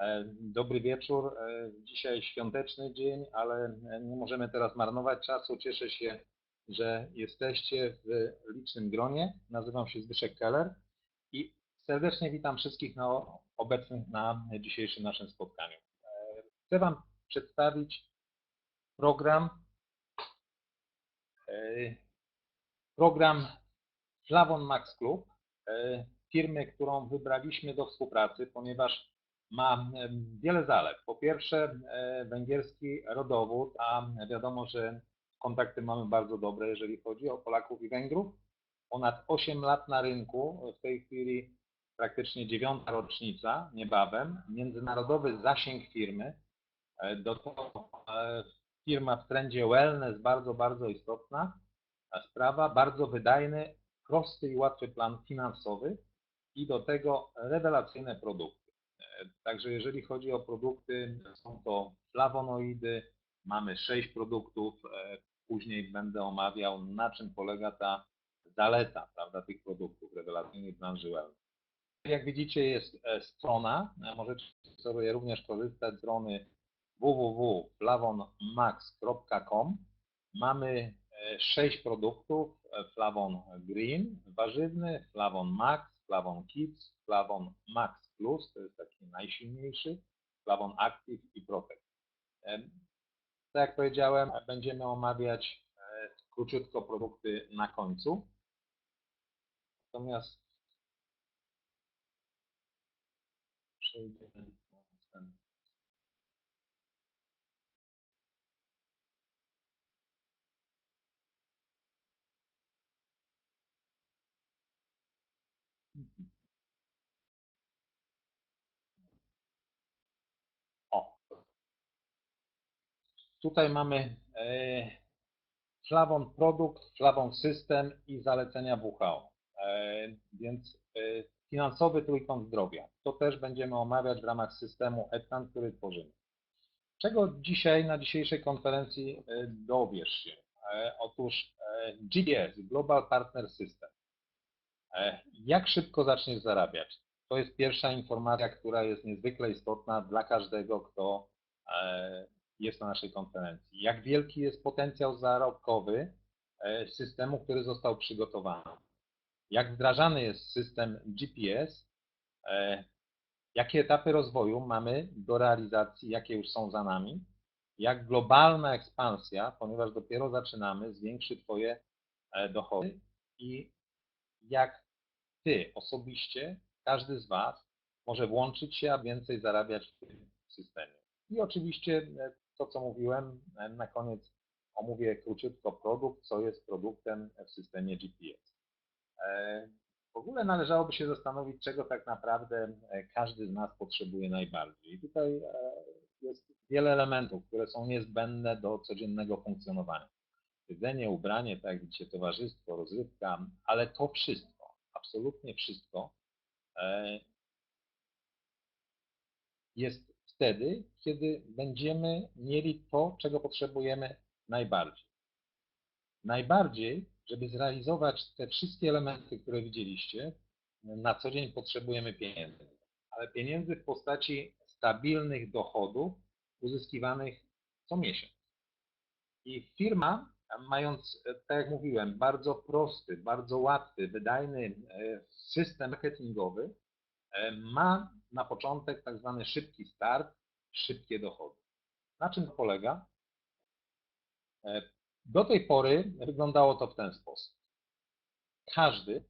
E, Dobry wieczór. E, Dzisiaj świąteczny dzień, ale nie możemy teraz marnować czasu. Cieszę się, że jesteście w licznym gronie. Nazywam się Zbyszek Keller i serdecznie witam wszystkich na, obecnych na dzisiejszym naszym spotkaniu. E, Chcę Wam przedstawić program, program Flavon Max Club, firmy, którą wybraliśmy do współpracy, ponieważ ma wiele zalet. Po pierwsze, e, węgierski rodowód, a wiadomo, że kontakty mamy bardzo dobre, jeżeli chodzi o Polaków i Węgrów. Ponad 8 lat na rynku, w tej chwili praktycznie dziewiąta rocznica, niebawem. Międzynarodowy zasięg firmy. E, Do tego e, firma w trendzie wellness, bardzo, bardzo istotna sprawa, bardzo wydajny, prosty i łatwy plan finansowy i do tego rewelacyjne produkty. Także jeżeli chodzi o produkty, są to flawonoidy, mamy sześć produktów, e, później będę omawiał na czym polega ta zaleta prawda, tych produktów rewelacyjnych w branży wellness. Jak widzicie jest e, strona, e, możecie sobie również korzystać z strony www.flavonmax.com. Mamy sześć produktów, Flavon Green, warzywny, Flavon Max, Flavon Kids, Flavon Max Plus, to jest taki najsilniejszy, Flavon Active i Protect. Tak jak powiedziałem, będziemy omawiać e, króciutko produkty na końcu. Natomiast. Tutaj mamy e, Flavon produkt, Flavon system i zalecenia WHO. E, więc e, finansowy trójkąt zdrowia. To też będziemy omawiać w ramach systemu ETAN, który tworzymy. Czego dzisiaj na dzisiejszej konferencji e, dowiesz się? E, Otóż e, GDS, Global Partner System. E, Jak szybko zaczniesz zarabiać? To jest pierwsza informacja, która jest niezwykle istotna dla każdego, kto e, jest na naszej konferencji. Jak wielki jest potencjał zarobkowy e, systemu, który został przygotowany? Jak wdrażany jest system GPS? E, Jakie etapy rozwoju mamy do realizacji, jakie już są za nami? Jak globalna ekspansja, ponieważ dopiero zaczynamy, zwiększy Twoje e, dochody? I jak Ty osobiście, każdy z Was może włączyć się, a więcej zarabiać w tym systemie. I oczywiście to, co mówiłem, e, na koniec omówię króciutko produkt, co jest produktem w systemie GPS. E, W ogóle należałoby się zastanowić, czego tak naprawdę e, każdy z nas potrzebuje najbardziej. I tutaj jest wiele elementów, które są niezbędne do codziennego funkcjonowania. Jedzenie, ubranie, tak widzicie, towarzystwo, rozrywka, ale to wszystko, absolutnie wszystko jest wtedy, kiedy będziemy mieli to, czego potrzebujemy najbardziej. Najbardziej, żeby zrealizować te wszystkie elementy, które widzieliście, na co dzień potrzebujemy pieniędzy. Ale pieniędzy w postaci stabilnych dochodów uzyskiwanych co miesiąc. I firma, mając, tak jak mówiłem, bardzo prosty, bardzo łatwy, wydajny e, system marketingowy, ma na początek tak zwany szybki start, szybkie dochody. Na czym to polega? E, Do tej pory wyglądało to w ten sposób. Każdy,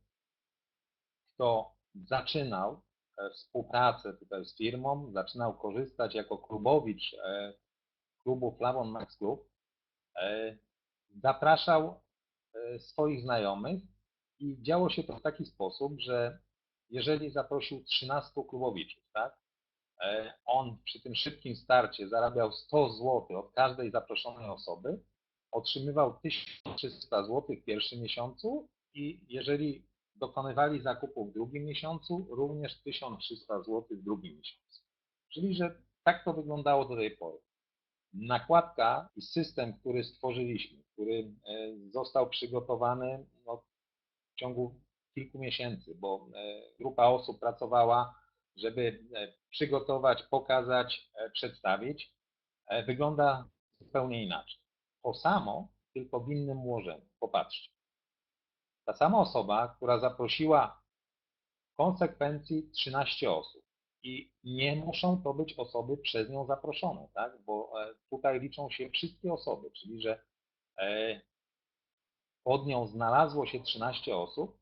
kto zaczynał e, współpracę tutaj z firmą, zaczynał korzystać jako klubowicz e, klubu Flavon Max Club, e, zapraszał e, swoich znajomych i działo się to w taki sposób, że jeżeli zaprosił 13 klubowiczów, tak, e, on przy tym szybkim starcie zarabiał 100 zł od każdej zaproszonej osoby, otrzymywał 1300 zł w pierwszym miesiącu i jeżeli dokonywali zakupu w drugim miesiącu, również 1300 zł w drugim miesiącu. Czyli, że tak to wyglądało do tej pory. Nakładka i system, który stworzyliśmy, który e, został przygotowany no, w ciągu kilku miesięcy, bo e, grupa osób pracowała żeby e, przygotować, pokazać, e, przedstawić, wygląda zupełnie inaczej. To samo, tylko w innym ułożeniu. Popatrzcie. Ta sama osoba, która zaprosiła w konsekwencji 13 osób i nie muszą to być osoby przez nią zaproszone, tak? bo tutaj liczą się wszystkie osoby, czyli że pod nią znalazło się 13 osób,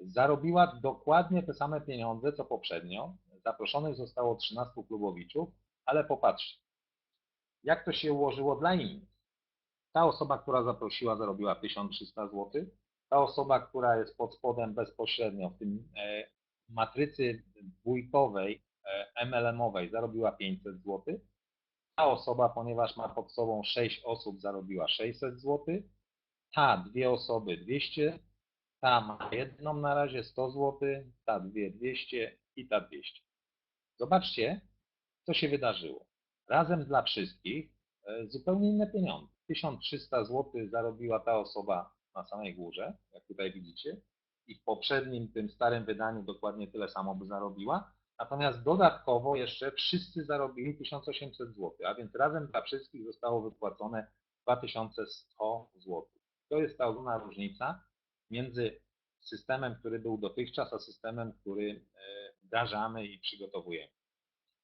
zarobiła dokładnie te same pieniądze, co poprzednio. Zaproszonych zostało 13 klubowiczów, ale popatrzcie, jak to się ułożyło dla innych. Ta osoba, która zaprosiła, zarobiła 1300 zł. Ta osoba, która jest pod spodem bezpośrednio w tym e, matrycy dwójkowej, e, MLM-owej, zarobiła 500 zł. Ta osoba, ponieważ ma pod sobą 6 osób, zarobiła 600 zł. Ta dwie osoby 200 ta ma jedną na razie 100 zł, ta dwie 200 i ta 200. Zobaczcie, co się wydarzyło. Razem dla wszystkich e, zupełnie inne pieniądze. 1300 zł zarobiła ta osoba na samej górze, jak tutaj widzicie, i w poprzednim, tym starym wydaniu dokładnie tyle samo by zarobiła. Natomiast dodatkowo jeszcze wszyscy zarobili 1800 zł, a więc razem dla wszystkich zostało wypłacone 2100 zł. To jest ta ogromna różnica między systemem, który był dotychczas, a systemem, który e, wdrażamy i przygotowujemy.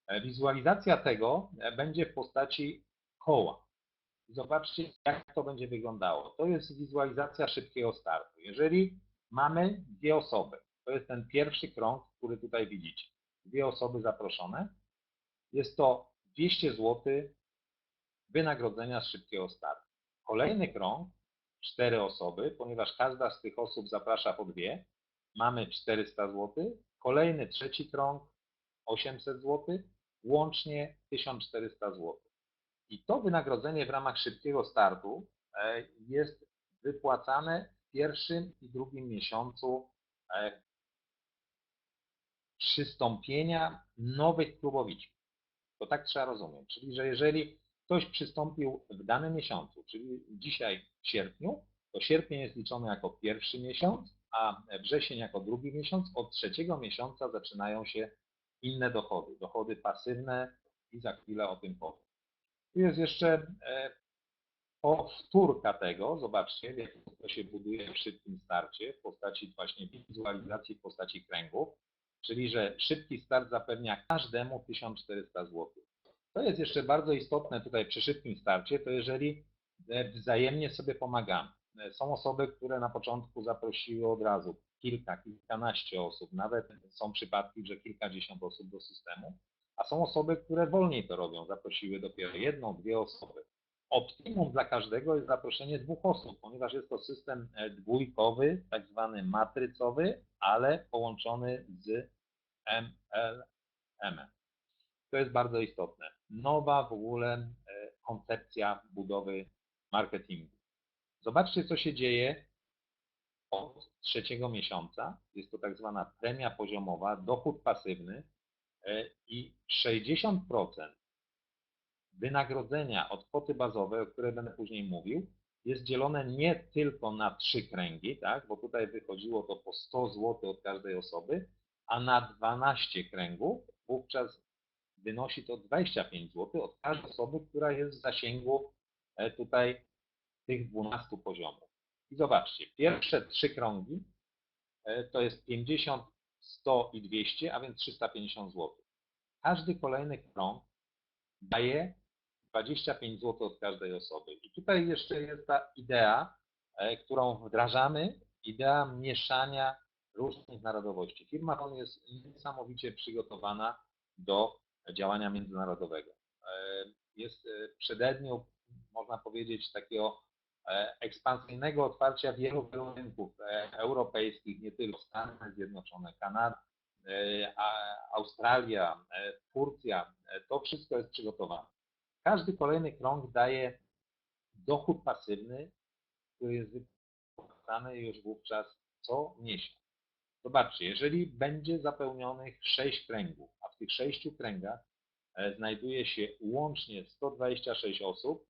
E, wizualizacja tego e, będzie w postaci koła. Zobaczcie, jak to będzie wyglądało. To jest wizualizacja szybkiego startu. Jeżeli mamy dwie osoby, to jest ten pierwszy krąg, który tutaj widzicie. Dwie osoby zaproszone. Jest to 200 zł wynagrodzenia z szybkiego startu. Kolejny krąg cztery osoby, ponieważ każda z tych osób zaprasza po dwie, mamy 400 zł, kolejny trzeci krąg 800 zł, łącznie 1400 zł. I to wynagrodzenie w ramach szybkiego startu e, jest wypłacane w pierwszym i drugim miesiącu e, przystąpienia nowych klubowiczów. To tak trzeba rozumieć. Czyli, że jeżeli ktoś przystąpił w danym miesiącu, czyli dzisiaj w sierpniu, to sierpień jest liczony jako pierwszy miesiąc, a wrzesień jako drugi miesiąc. Od trzeciego miesiąca zaczynają się inne dochody, dochody pasywne i za chwilę o tym powiem. Tu jest jeszcze e, powtórka tego, zobaczcie, jak to się buduje w szybkim starcie w postaci właśnie wizualizacji w postaci kręgów, czyli że szybki start zapewnia każdemu 1400 zł. To jest jeszcze bardzo istotne tutaj przy szybkim starcie, to jeżeli e, wzajemnie sobie pomagamy. E, są osoby, które na początku zaprosiły od razu kilka, kilkanaście osób, nawet są przypadki, że kilkadziesiąt osób do systemu, a są osoby, które wolniej to robią, zaprosiły dopiero jedną, dwie osoby. Optimum dla każdego jest zaproszenie dwóch osób, ponieważ jest to system e, dwójkowy, tak zwany matrycowy, ale połączony z MLM. To jest bardzo istotne. Nowa w ogóle e, koncepcja budowy marketingu. Zobaczcie, co się dzieje od trzeciego miesiąca. Jest to tak zwana premia poziomowa, dochód pasywny e, i 60% wynagrodzenia od kwoty bazowej, o której będę później mówił, jest dzielone nie tylko na trzy kręgi, tak, bo tutaj wychodziło to po 100 zł od każdej osoby, a na 12 kręgów, wówczas wynosi to 25 zł od każdej osoby, która jest w zasięgu e, tutaj tych 12 poziomów. I zobaczcie, pierwsze trzy krągi e, to jest 50, 100 i 200, a więc 350 zł. Każdy kolejny krąg daje 25 zł od każdej osoby. I tutaj jeszcze jest ta idea, e, którą wdrażamy, idea mieszania różnych narodowości. Firma on jest niesamowicie przygotowana do działania międzynarodowego. E, jest przededniu, można powiedzieć, takiego E, ekspansyjnego otwarcia wielu, rynków e, europejskich, nie tylko Stany Zjednoczone, Kanada, e, Australia, Turcja, to wszystko jest przygotowane. Każdy kolejny krąg daje dochód pasywny, który jest wypłacany już wówczas co miesiąc. Zobaczcie, jeżeli będzie zapełnionych 6 kręgów, a w tych 6 kręgach znajduje się łącznie 126 osób,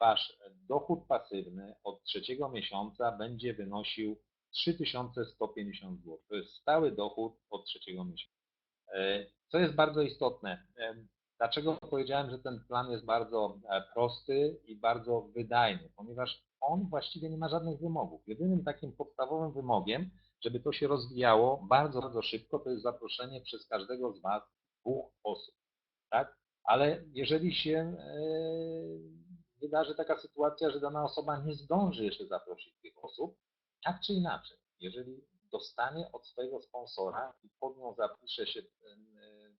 wasz dochód pasywny od trzeciego miesiąca będzie wynosił 3150 zł. To jest stały dochód od trzeciego miesiąca. E, Co jest bardzo istotne, e, dlaczego powiedziałem, że ten plan jest bardzo e, prosty i bardzo wydajny, ponieważ on właściwie nie ma żadnych wymogów. Jedynym takim podstawowym wymogiem, żeby to się rozwijało bardzo, bardzo szybko, to jest zaproszenie przez każdego z Was dwóch osób, tak? Ale jeżeli się e, wydarzy taka sytuacja, że dana osoba nie zdąży jeszcze zaprosić tych osób, tak czy inaczej, jeżeli dostanie od swojego sponsora i pod nią zapisze się e,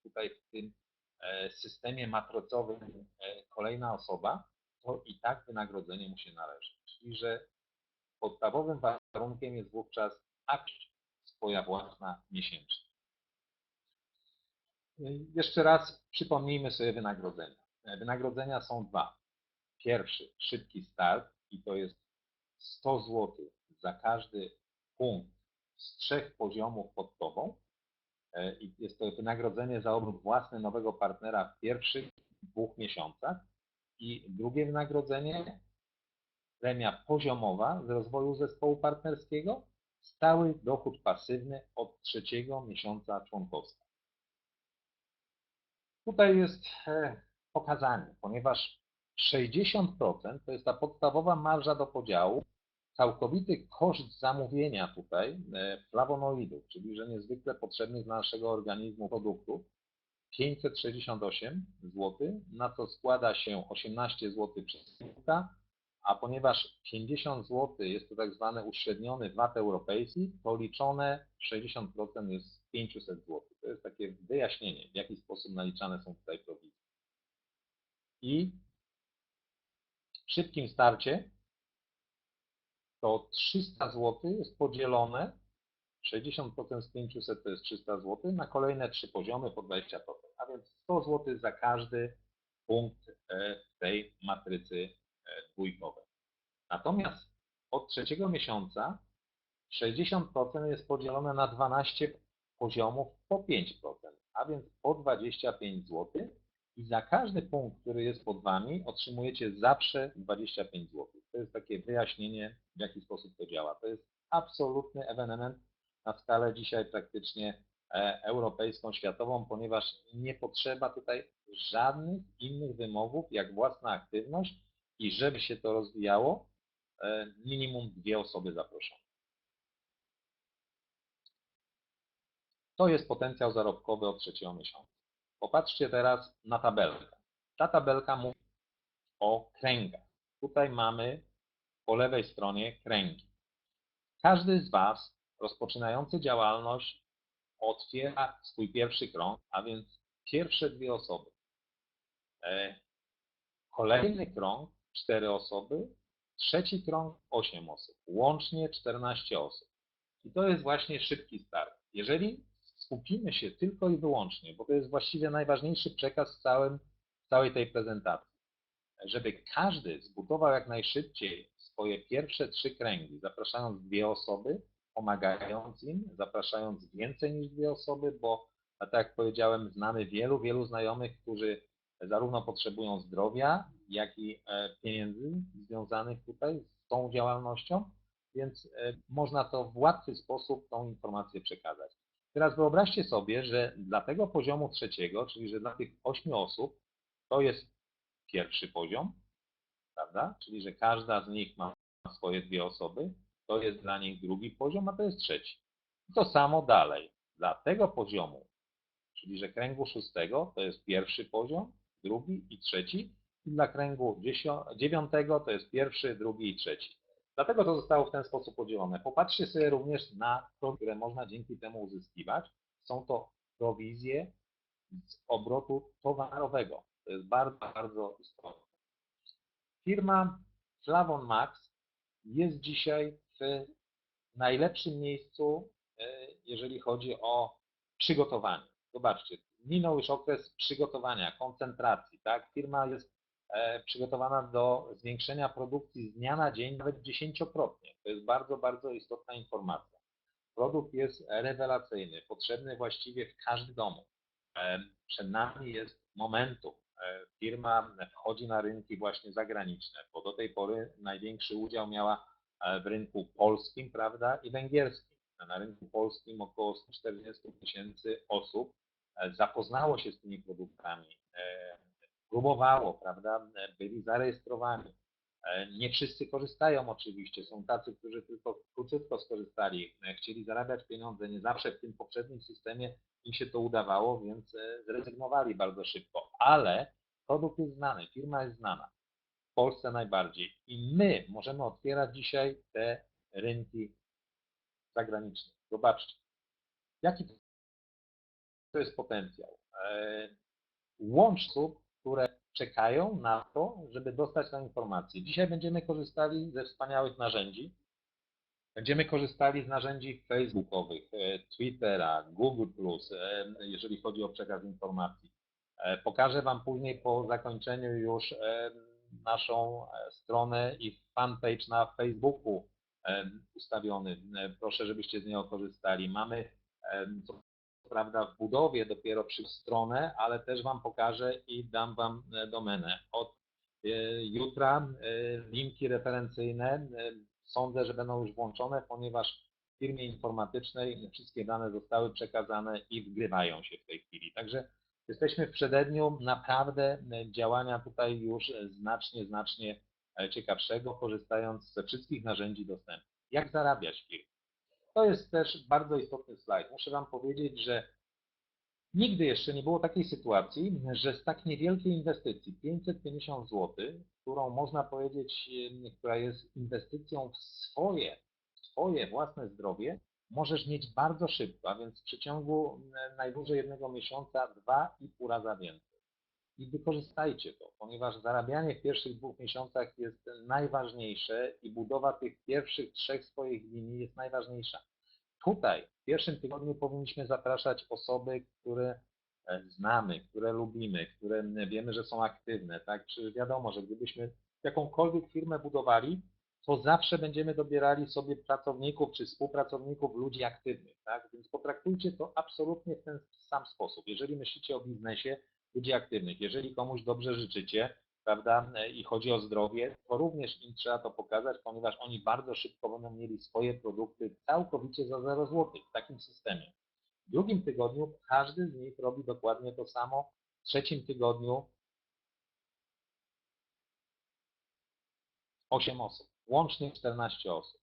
tutaj w tym e, systemie matrycowym e, kolejna osoba, to i tak wynagrodzenie mu się należy. Czyli, że podstawowym warunkiem jest wówczas akt swoja własna miesięczna. Jeszcze raz przypomnijmy sobie wynagrodzenia. Wynagrodzenia są dwa. Pierwszy, szybki start i to jest 100 zł za każdy punkt z trzech poziomów pod tobą. E, I jest to wynagrodzenie za obrót własny nowego partnera w pierwszych dwóch miesiącach. I drugie wynagrodzenie, premia poziomowa z rozwoju zespołu partnerskiego, stały dochód pasywny od trzeciego miesiąca członkowstwa. Tutaj jest e, pokazanie, ponieważ 60% to jest ta podstawowa marża do podziału, całkowity koszt zamówienia tutaj e, flawonoidów, czyli że niezwykle potrzebnych dla naszego organizmu produktów, 568 zł, na co składa się 18 zł przesyłka, a ponieważ 50 zł jest to tak zwany uśredniony VAT europejski, to liczone 60% jest 500 zł. To jest takie wyjaśnienie, w jaki sposób naliczane są tutaj prowizje. I w szybkim starcie to 300 zł jest podzielone, 60% z 500 to jest 300 zł, na kolejne trzy poziomy po 20%, a więc 100 zł za każdy punkt e, w tej matrycy e, dwójkowej. Natomiast od trzeciego miesiąca 60% jest podzielone na 12 poziomów po 5%, a więc po 25 zł i za każdy punkt, który jest pod Wami, otrzymujecie zawsze 25 zł. To jest takie wyjaśnienie, w jaki sposób to działa. To jest absolutny ewenement na skalę dzisiaj praktycznie e, europejską, światową, ponieważ nie potrzeba tutaj żadnych innych wymogów, jak własna aktywność i żeby się to rozwijało, e, minimum dwie osoby zaproszone. To jest potencjał zarobkowy od trzeciego miesiąca. Popatrzcie teraz na tabelkę. Ta tabelka mówi o kręgach. Tutaj mamy po lewej stronie kręgi. Każdy z Was rozpoczynający działalność otwiera swój pierwszy krąg, a więc pierwsze dwie osoby. E, kolejny krąg cztery osoby, trzeci krąg osiem osób, łącznie 14 osób. I to jest właśnie szybki start. Jeżeli skupimy się tylko i wyłącznie, bo to jest właściwie najważniejszy przekaz w całym, całej tej prezentacji, żeby każdy zbudował jak najszybciej swoje pierwsze trzy kręgi, zapraszając dwie osoby, pomagając im, zapraszając więcej niż dwie osoby, bo tak jak powiedziałem, znamy wielu, wielu znajomych, którzy zarówno potrzebują zdrowia, jak i e, pieniędzy związanych tutaj z tą działalnością, więc e, można to w łatwy sposób tą informację przekazać. Teraz wyobraźcie sobie, że dla tego poziomu trzeciego, czyli że dla tych ośmiu osób, to jest pierwszy poziom, prawda? Czyli że każda z nich ma swoje dwie osoby, to jest dla nich drugi poziom, a to jest trzeci. I to samo dalej. Dla tego poziomu, czyli że kręgu szóstego to jest pierwszy poziom, drugi i trzeci, dla kręgu dziewiątego to jest pierwszy, drugi i trzeci. Dlatego to zostało w ten sposób podzielone. Popatrzcie sobie również na to, które można dzięki temu uzyskiwać. Są to prowizje z obrotu towarowego. To jest bardzo, bardzo istotne. Firma Flavon Max jest dzisiaj w najlepszym miejscu, e, jeżeli chodzi o przygotowanie. Zobaczcie, minął już okres przygotowania, koncentracji. Tak? Firma jest przygotowana do zwiększenia produkcji z dnia na dzień nawet dziesięciokrotnie. To jest bardzo, bardzo istotna informacja. Produkt jest rewelacyjny, potrzebny właściwie w każdym domu. E, przed nami jest momentum. E, firma wchodzi na rynki właśnie zagraniczne, bo do tej pory największy udział miała w rynku polskim, prawda, i węgierskim. Na rynku polskim około 140 tysięcy osób e, zapoznało się z tymi produktami, e, próbowało, prawda, byli zarejestrowani. E, Nie wszyscy korzystają oczywiście, są tacy, którzy tylko króciutko skorzystali, e, chcieli zarabiać pieniądze, nie zawsze w tym poprzednim systemie im się to udawało, więc e, zrezygnowali bardzo szybko, ale produkt jest znany, firma jest znana, w Polsce najbardziej i my możemy otwierać dzisiaj te rynki zagraniczne. Zobaczcie, jaki to jest potencjał. Łączców, czekają na to, żeby dostać tę informację. Dzisiaj będziemy korzystali ze wspaniałych narzędzi. Będziemy korzystali z narzędzi facebookowych, e, Twittera, Google+, e, jeżeli chodzi o przekaz informacji. E, Pokażę Wam później po zakończeniu już naszą stronę i fanpage na Facebooku ustawiony. Proszę, żebyście z niego korzystali. Mamy co prawda w budowie dopiero przy stronę, ale też Wam pokażę i dam Wam e, domenę. Od e, jutra e, linki referencyjne sądzę, że będą już włączone, ponieważ w firmie informatycznej wszystkie dane zostały przekazane i wgrywają się w tej chwili. Także jesteśmy w przededniu naprawdę działania tutaj już znacznie, znacznie ciekawszego, korzystając ze wszystkich narzędzi dostępnych. Jak zarabiać firmie? To jest też bardzo istotny slajd. Muszę Wam powiedzieć, że nigdy jeszcze nie było takiej sytuacji, że z tak niewielkiej inwestycji, 550 zł, którą można powiedzieć, która jest inwestycją w swoje, w własne zdrowie, możesz mieć bardzo szybko, a więc w przeciągu najdłużej jednego miesiąca dwa i pół raza więcej. I wykorzystajcie to, ponieważ zarabianie w pierwszych dwóch miesiącach jest najważniejsze i budowa tych pierwszych trzech swoich linii jest najważniejsza. Tutaj w pierwszym tygodniu powinniśmy zapraszać osoby, które e, znamy, które lubimy, które wiemy, że są aktywne, tak? Czy wiadomo, że gdybyśmy jakąkolwiek firmę budowali, to zawsze będziemy dobierali sobie pracowników czy współpracowników, ludzi aktywnych, tak? Więc potraktujcie to absolutnie w ten sam sposób. Jeżeli myślicie o biznesie, ludzi aktywnych, jeżeli komuś dobrze życzycie, prawda, i chodzi o zdrowie, to również im trzeba to pokazać, ponieważ oni bardzo szybko będą mieli swoje produkty całkowicie za 0 zł w takim systemie. W drugim tygodniu każdy z nich robi dokładnie to samo, w trzecim tygodniu 8 osób, łącznie 14 osób.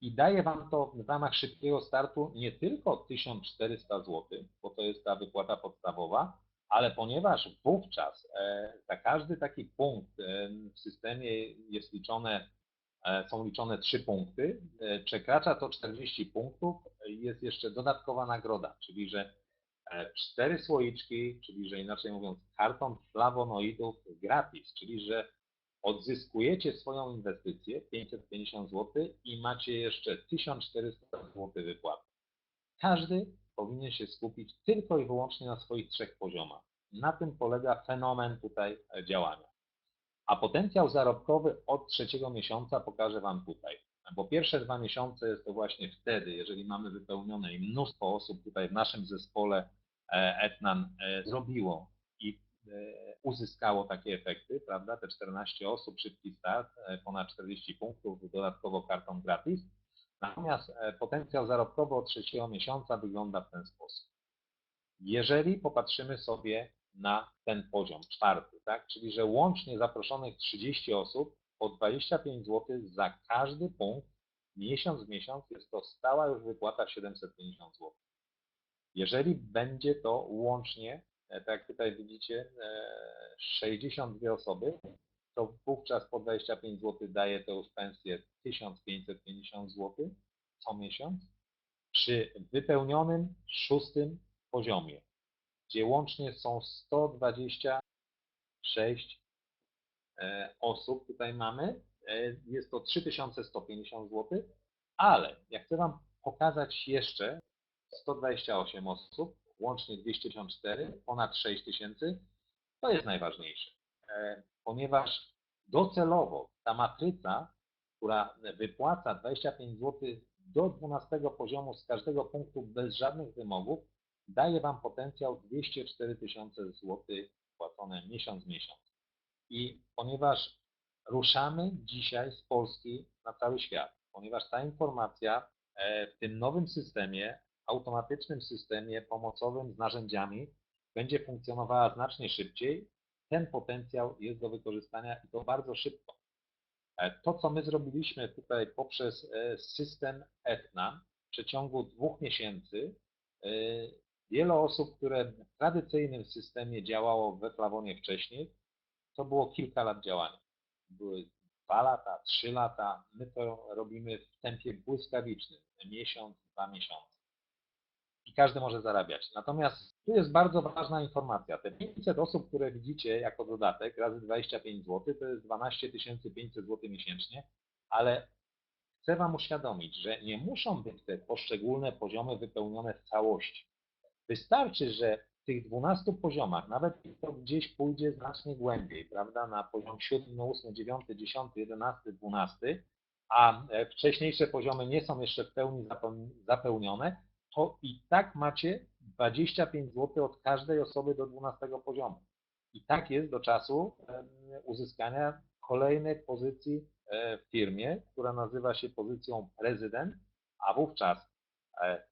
I daje Wam to w ramach szybkiego startu nie tylko 1400 zł, bo to jest ta wypłata podstawowa, ale ponieważ wówczas e, za każdy taki punkt e, w systemie jest liczone, e, są liczone 3 punkty, przekracza to 40 punktów, jest jeszcze dodatkowa nagroda, czyli że cztery słoiczki, czyli że inaczej mówiąc karton flawonoidów gratis, czyli że odzyskujecie swoją inwestycję 550 zł i macie jeszcze 1400 zł wypłaty. Każdy powinien się skupić tylko i wyłącznie na swoich trzech poziomach. Na tym polega fenomen tutaj e, działania. A potencjał zarobkowy od trzeciego miesiąca pokażę Wam tutaj. Bo pierwsze dwa miesiące jest to właśnie wtedy, jeżeli mamy wypełnione i mnóstwo osób tutaj w naszym zespole e, Etnan e, zrobiło i uzyskało takie efekty, prawda? Te 14 osób, szybki start, ponad 40 punktów, dodatkowo karton gratis. Natomiast potencjał zarobkowy od trzeciego miesiąca wygląda w ten sposób. Jeżeli popatrzymy sobie na ten poziom, czwarty, tak? czyli że łącznie zaproszonych 30 osób po 25 zł za każdy punkt, miesiąc w miesiąc jest to stała już wypłata 750 zł. Jeżeli będzie to łącznie, tak jak tutaj widzicie, 62 osoby, to wówczas po 25 zł daje to już pensję 1550 zł co miesiąc przy wypełnionym szóstym poziomie, gdzie łącznie są 126 e, osób, tutaj mamy, e, jest to 3150 zł, ale ja chcę Wam pokazać jeszcze 128 osób, łącznie 254, ponad 6000, to jest najważniejsze, e, ponieważ docelowo ta matryca, która wypłaca 25 zł do 12 poziomu z każdego punktu bez żadnych wymogów, daje Wam potencjał 204 tysiące złotych płacone miesiąc w miesiąc. I ponieważ ruszamy dzisiaj z Polski na cały świat, ponieważ ta informacja e, w tym nowym systemie, automatycznym systemie pomocowym z narzędziami będzie funkcjonowała znacznie szybciej, ten potencjał jest do wykorzystania i to bardzo szybko. E, to, co my zrobiliśmy tutaj poprzez e, system Etna w przeciągu dwóch miesięcy, e, wiele osób, które w tradycyjnym systemie działało we Flawonie wcześniej, to było kilka lat działania. Były dwa lata, trzy lata. My to robimy w tempie błyskawicznym, miesiąc, dwa miesiące. I każdy może zarabiać. Natomiast tu jest bardzo ważna informacja. Te 500 osób, które widzicie jako dodatek, razy 25 zł, to jest 12 500 zł miesięcznie, ale chcę Wam uświadomić, że nie muszą być te poszczególne poziomy wypełnione w całości. Wystarczy, że w tych 12 poziomach, nawet to gdzieś pójdzie znacznie głębiej, prawda, na poziom 7, 8, 9, 10, 11, 12, a e, wcześniejsze poziomy nie są jeszcze w pełni zapełnione, to i tak macie 25 zł od każdej osoby do 12 poziomu. I tak jest do czasu uzyskania kolejnej pozycji e, w firmie, która nazywa się pozycją prezydent, a wówczas e,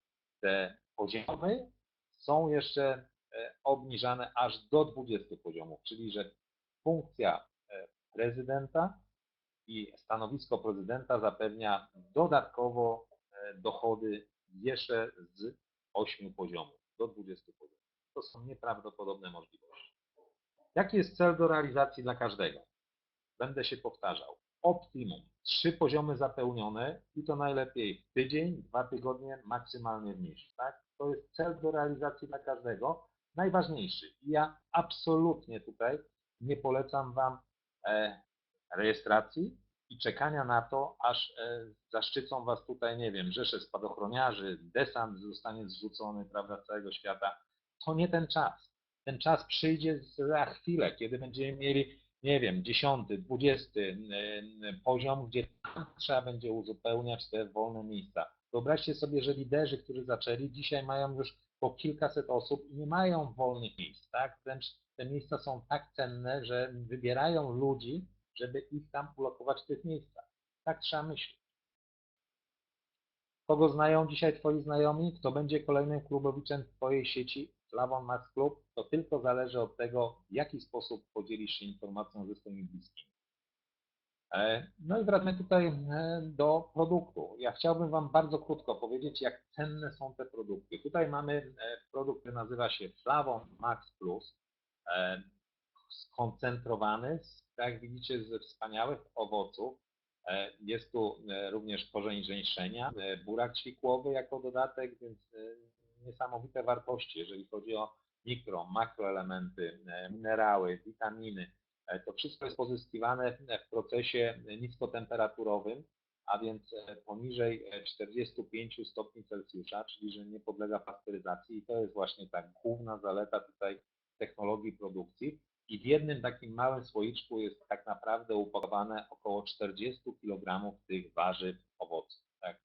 te poziomy są jeszcze e, obniżane aż do 20 poziomów, czyli że funkcja prezydenta i stanowisko prezydenta zapewnia dodatkowo dochody jeszcze z 8 poziomów do 20 poziomów. To są nieprawdopodobne możliwości. Jaki jest cel do realizacji dla każdego? Będę się powtarzał. Optimum. Trzy poziomy zapełnione i to najlepiej w tydzień, dwa tygodnie, maksymalnie w miesiąc. Tak? To jest cel do realizacji dla każdego. Najważniejszy. Ja absolutnie tutaj nie polecam Wam e, rejestracji, i czekania na to, aż e, zaszczycą Was tutaj, nie wiem, rzesze spadochroniarzy, desant zostanie zrzucony, prawda, z całego świata. To nie ten czas. Ten czas przyjdzie za chwilę, kiedy będziemy mieli, nie wiem, dziesiąty, dwudziesty poziom, gdzie trzeba będzie uzupełniać te wolne miejsca. Wyobraźcie sobie, że liderzy, którzy zaczęli, dzisiaj mają już po kilkaset osób i nie mają wolnych miejsc, tak? Wręcz te miejsca są tak cenne, że wybierają ludzi, żeby ich tam ulokować w tych miejscach. Tak trzeba myśleć. Kogo znają dzisiaj Twoi znajomi? Kto będzie kolejnym klubowiczem Twojej sieci Flavon Max Club? To tylko zależy od tego, w jaki sposób podzielisz się informacją ze swoimi bliskimi. E, no i wracamy tutaj e, do produktu. Ja chciałbym Wam bardzo krótko powiedzieć, jak cenne są te produkty. Tutaj mamy e, produkt, który nazywa się Flavon Max Plus, skoncentrowany jak widzicie, ze wspaniałych owoców. E, jest tu e, również korzeń żeńszenia, e, burak ćwikłowy jako dodatek, więc niesamowite wartości, jeżeli chodzi o mikro, makroelementy, minerały, witaminy. To wszystko jest pozyskiwane w procesie niskotemperaturowym, a więc poniżej 45 stopni Celsjusza, czyli że nie podlega pasteryzacji i to jest właśnie ta główna zaleta tutaj technologii produkcji i w jednym takim małym słoiczku jest tak naprawdę upakowane około 40 kg tych warzyw, owoców, tak.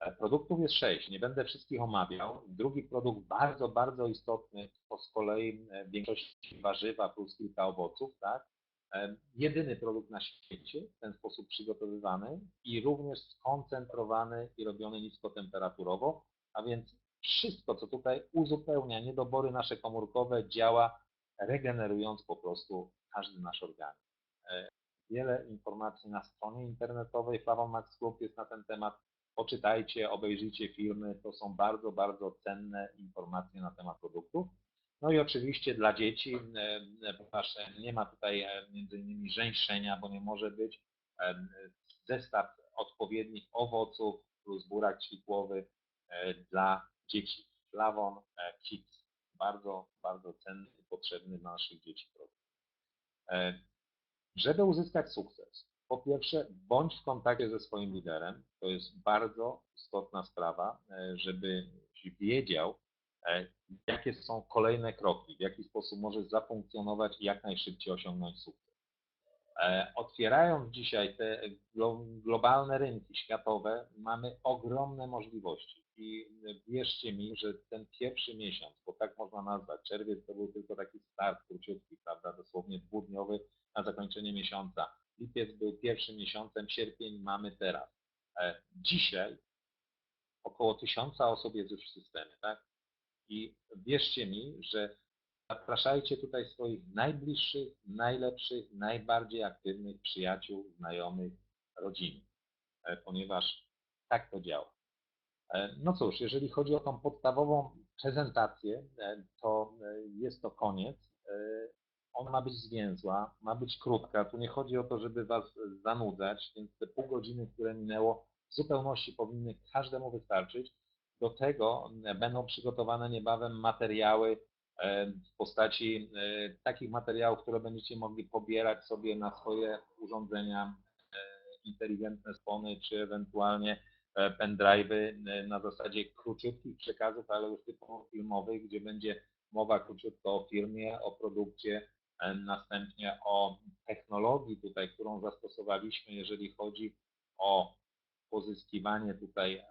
E, produktów jest 6, nie będę wszystkich omawiał. Drugi produkt bardzo, bardzo istotny to z kolei e, w większości warzywa plus kilka owoców, tak? E, jedyny produkt na świecie w ten sposób przygotowywany i również skoncentrowany i robiony niskotemperaturowo, a więc wszystko, co tutaj uzupełnia niedobory nasze komórkowe, działa regenerując po prostu każdy nasz organizm. E, wiele informacji na stronie internetowej Flavon Max Club jest na ten temat. Poczytajcie, obejrzyjcie filmy, to są bardzo, bardzo cenne informacje na temat produktów. No i oczywiście dla dzieci, e, ponieważ nie ma tutaj e, między innymi żeńszenia, bo nie może być, zestaw odpowiednich owoców plus burak ćwikłowy dla dzieci. Flavon Kids bardzo, bardzo cenny i potrzebny dla naszych dzieci. E, żeby uzyskać sukces, po pierwsze, bądź w kontakcie ze swoim liderem. To jest bardzo istotna sprawa, e, żeby wiedział, e, jakie są kolejne kroki, w jaki sposób może zafunkcjonować i jak najszybciej osiągnąć sukces. Otwierając dzisiaj te globalne rynki światowe, mamy ogromne możliwości. I wierzcie mi, że ten pierwszy miesiąc, bo tak można nazwać, czerwiec to był tylko taki start króciutki, prawda, dosłownie dwudniowy na zakończenie miesiąca. Lipiec był pierwszym miesiącem, sierpień mamy teraz. E, dzisiaj około tysiąca osób jest już w systemie, tak? I wierzcie mi, że zapraszajcie tutaj swoich najbliższych, najlepszych, najbardziej aktywnych przyjaciół, znajomych, rodziny, e, ponieważ tak to działa. E, No cóż, jeżeli chodzi o tą podstawową prezentację, e, to e, jest to koniec. Ona ma być zwięzła, ma być krótka. Tu nie chodzi o to, żeby Was zanudzać, więc te pół godziny, które minęło, w zupełności powinny każdemu wystarczyć. Do tego będą przygotowane niebawem materiały w postaci takich materiałów, które będziecie mogli pobierać sobie na swoje urządzenia, inteligentne spony, czy ewentualnie pendrive'y e, na zasadzie króciutkich przekazów, ale już typowo filmowych, gdzie będzie mowa króciutko o firmie, o produkcie, e, następnie o technologii tutaj, którą zastosowaliśmy, jeżeli chodzi o pozyskiwanie tutaj e,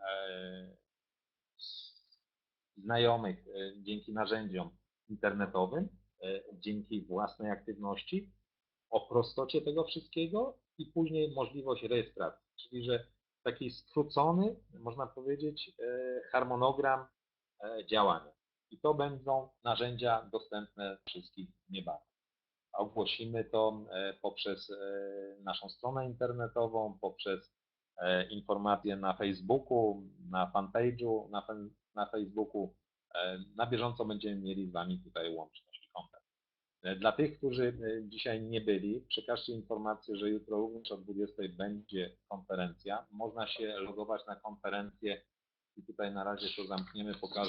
znajomych e, dzięki narzędziom internetowym, e, dzięki własnej aktywności, o prostocie tego wszystkiego i później możliwość rejestracji, czyli że taki skrócony, można powiedzieć, e, harmonogram e, działania. I to będą narzędzia dostępne wszystkich niebawem. Ogłosimy to e, poprzez naszą stronę internetową, poprzez informacje na Facebooku, na fanpage'u, na, Facebooku. Na bieżąco będziemy mieli z Wami tutaj łączność Dla tych, którzy e, dzisiaj nie byli, przekażcie informację, że jutro również o 20 będzie konferencja. Można się logować na konferencję i tutaj na razie to zamkniemy, pokażę